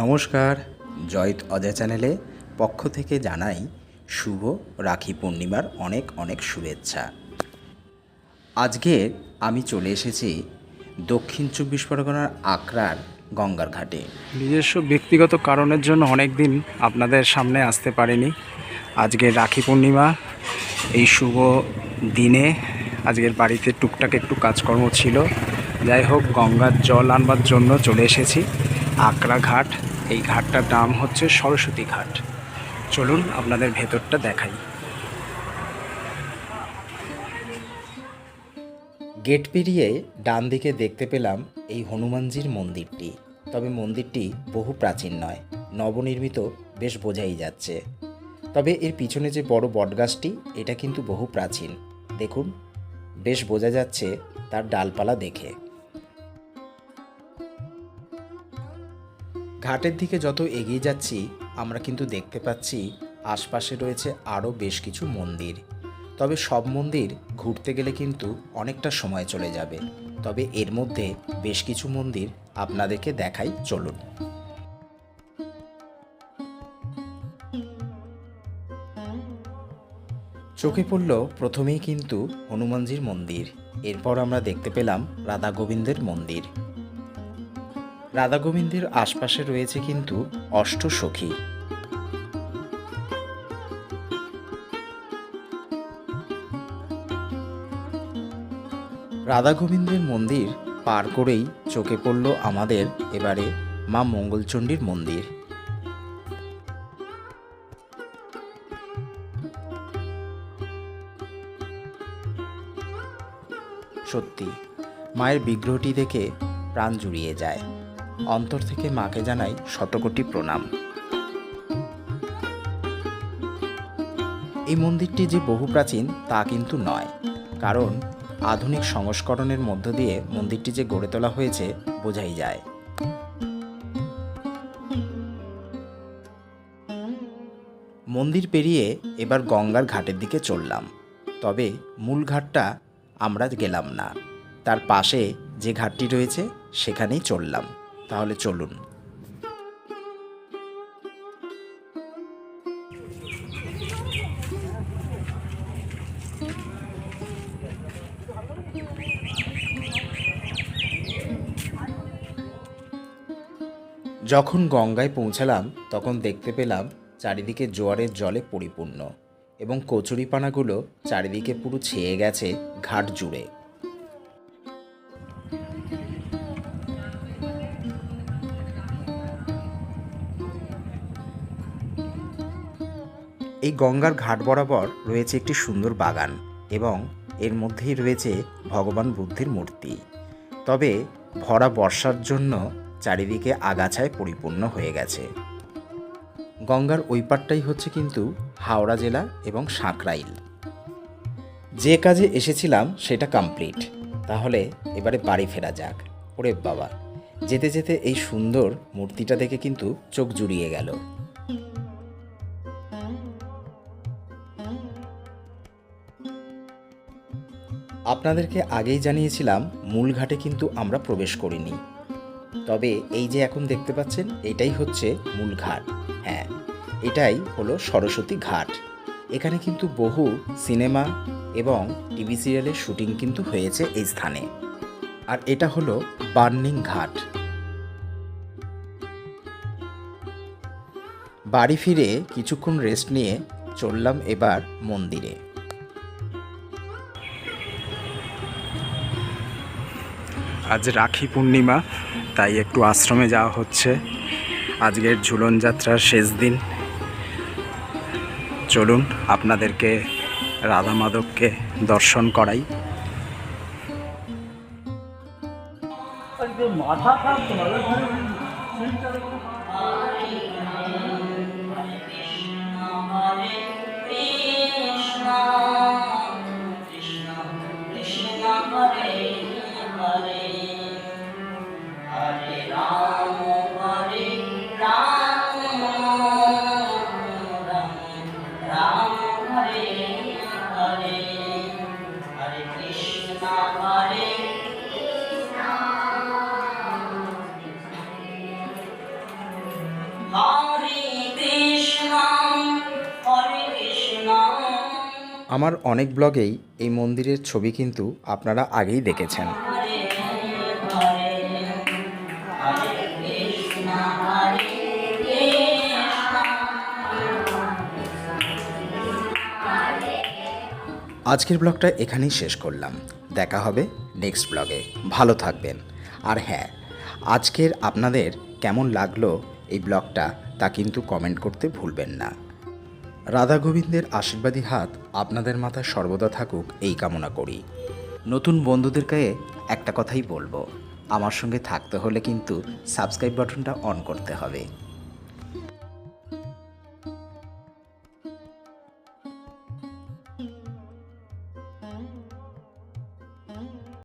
নমস্কার, জয়িত অজয় চ্যানেলে পক্ষ থেকে জানাই শুভ রাখি পূর্ণিমার অনেক অনেক শুভেচ্ছা। আজকে আমি চলে এসেছি দক্ষিণ চব্বিশ পরগনার আকরার গঙ্গার ঘাটে। নিজস্ব ব্যক্তিগত কারণের জন্য অনেক দিন আপনাদের সামনে আসতে পারিনি। আজকে রাখি পূর্ণিমা, এই শুভ দিনে আজকের বাড়িতে টুকটাক একটু কাজকর্ম ছিল। যাই হোক, গঙ্গার জল আনবার জন্য চলে এসেছি। আকরা ঘাট। এই ঘাটটার নাম হচ্ছে সরস্বতী ঘাট। চলুন আপনাদের ভেতরটা দেখাই। গেট পেরিয়ে ডান দিকে দেখতে পেলাম এই হনুমানজির মন্দিরটি। তবে মন্দিরটি বহু প্রাচীন নয়, নবনির্মিত বেশ বোঝাই যাচ্ছে। তবে এর পিছনে যে বড় বটগাছটি, এটা কিন্তু বহু প্রাচীন। দেখুন, বেশ বোঝা যাচ্ছে তার ডালপালা দেখে। ঘাটের দিকে যত এগিয়ে যাচ্ছি, আমরা কিন্তু দেখতে পাচ্ছি আশপাশে রয়েছে আরও বেশ কিছু মন্দির। তবে সব মন্দির ঘুরতে গেলে কিন্তু অনেকটা সময় চলে যাবে। তবে এর মধ্যে বেশ কিছু মন্দির আপনাদেরকে দেখাই চলুন। চোখে পড়ল প্রথমেই কিন্তু হনুমানজির মন্দির। এরপর আমরা দেখতে পেলাম রাধা গোবিন্দের মন্দির। রাধা গোবিন্দের আশপাশে রয়েছে কিন্তু অষ্ট সখী। রাধা গোবিন্দের মন্দির পার করেই চোখে পড়ল আমাদের এবারে মা মঙ্গলচণ্ডীর মন্দির। সত্যি, মায়ের বিগ্রহটি দেখে প্রাণ জুড়িয়ে যায়। অন্তর থেকে মাকে জানাই শতকোটি প্রণাম। এই মন্দিরটি যে বহু প্রাচীন, তা কিন্তু নয়। কারণ আধুনিক সংস্করণের মধ্য দিয়ে মন্দিরটি যে গড়ে তোলা হয়েছে, বোঝাই যায়। মন্দির পেরিয়ে এবার গঙ্গার ঘাটের দিকে চললাম। তবে মূল ঘাটটা আমরা গেলাম না। তার পাশে যে ঘাটটি রয়েছে, সেখানেই চললাম। তাহলে চলুন। যখন গঙ্গায় পৌঁছালাম, তখন দেখতে পেলাম চারিদিকে জোয়ারের জলে পরিপূর্ণ এবং কচুরিপানাগুলো চারিদিকে পুরো ছেয়ে গেছে ঘাট জুড়ে। এই গঙ্গার ঘাট বরাবর রয়েছে একটি সুন্দর বাগান এবং এর মধ্যেই রয়েছে ভগবান বুদ্ধের মূর্তি। তবে ভরা বর্ষার জন্য চারিদিকে আগাছায় পরিপূর্ণ হয়ে গেছে। গঙ্গার ওই পারটাই হচ্ছে কিন্তু হাওড়া জেলা এবং সাঁকরাইল। যে কাজে এসেছিলাম সেটা কমপ্লিট তাহলে এবারে বাড়ি ফেরা যাক। ওরে বাবা, যেতে যেতে এই সুন্দর মূর্তিটা দেখে কিন্তু চোখ জুড়িয়ে গেল। আপনাদেরকে আগেই জানিয়েছিলাম, মূল ঘাটে কিন্তু আমরা প্রবেশ করিনি। তবে এই যে এখন দেখতে পাচ্ছেন, এটাই হচ্ছে মূল ঘাট। হ্যাঁ এটাই হলো সরস্বতী ঘাট। এখানে কিন্তু বহু সিনেমা এবং টিভি সিরিয়ালের শুটিং কিন্তু হয়েছে এই স্থানে। আর এটা হলো বার্নিং ঘাট। বাড়ি ফিরে কিছুক্ষণ রেস্ট নিয়ে চললাম এবার মন্দিরে। আজ রাখি পূর্ণিমা, তাই একটু আশ্রমে যাওয়া হচ্ছে। আজকের ঝুলন যাত্রার শেষ দিন। চলুন, আপনাদেরকে রাধা মাধবকে দর্শন করাই। মাথা আমার অনেক ব্লগেই এই মন্দিরের ছবি কিন্তু আপনারা আগেই দেখেছেন। আজকের ব্লগটা এখানেই শেষ করলাম। দেখা হবে নেক্সট ব্লগে। ভালো থাকবেন। আর হ্যাঁ আজকের আপনাদের কেমন লাগল এই ব্লগটা তা কিন্তু কমেন্ট করতে ভুলবেন না। রাধা গোবিন্দের আশীর্বাদী হাত আপনাদের মাথায় সর্বদা থাকুক এই কামনা করি। নতুন বন্ধুদের বন্ধুদেরকে একটা কথাই বলব, আমার সঙ্গে থাকতে হলে কিন্তু সাবস্ক্রাইব বাটনটা অন করতে হবে।